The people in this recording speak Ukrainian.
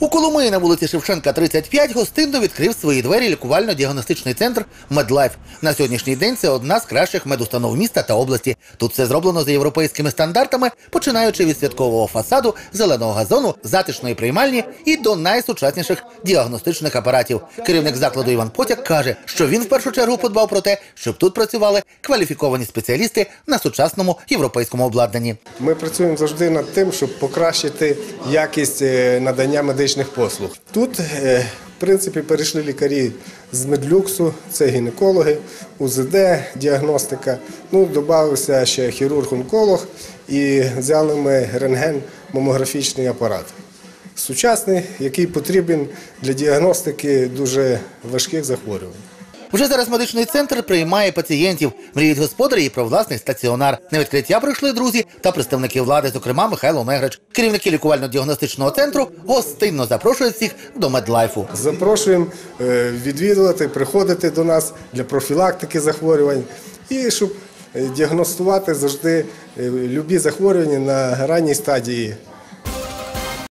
У Коломиї на вулиці Шевченка, 35, гостинно відкрив свої двері лікувально-діагностичний центр Медлайф. На сьогоднішній день це одна з кращих медустанов міста та області. Тут все зроблено за європейськими стандартами, починаючи від святкового фасаду, зеленого газону, затишної приймальні і до найсучасніших діагностичних апаратів. Керівник закладу Іван Потяк каже, що він в першу чергу подбав про те, щоб тут працювали кваліфіковані спеціалісти на сучасному європейському обладнанні. Ми працюємо завжди над тим, щоб покращити якість е, надання медичних послуг. Тут, е, в принципі, перейшли лікарі з медлюксу, це гінекологи, УЗД, діагностика. Ну, додався ще хірург-онколог і взяли ми рентген-мамографічний апарат. Сучасний, який потрібен для діагностики дуже важких захворювань. Вже зараз медичний центр приймає пацієнтів. Мріють господарі і про власний стаціонар. На відкриття прийшли друзі та представники влади, зокрема Михайло Меграч. Керівники лікувально-діагностичного центру гостинно запрошують всіх до медлайфу. Запрошуємо е, відвідувати, приходити до нас для профілактики захворювань і щоб е, діагностувати завжди е, любі захворювання на ранній стадії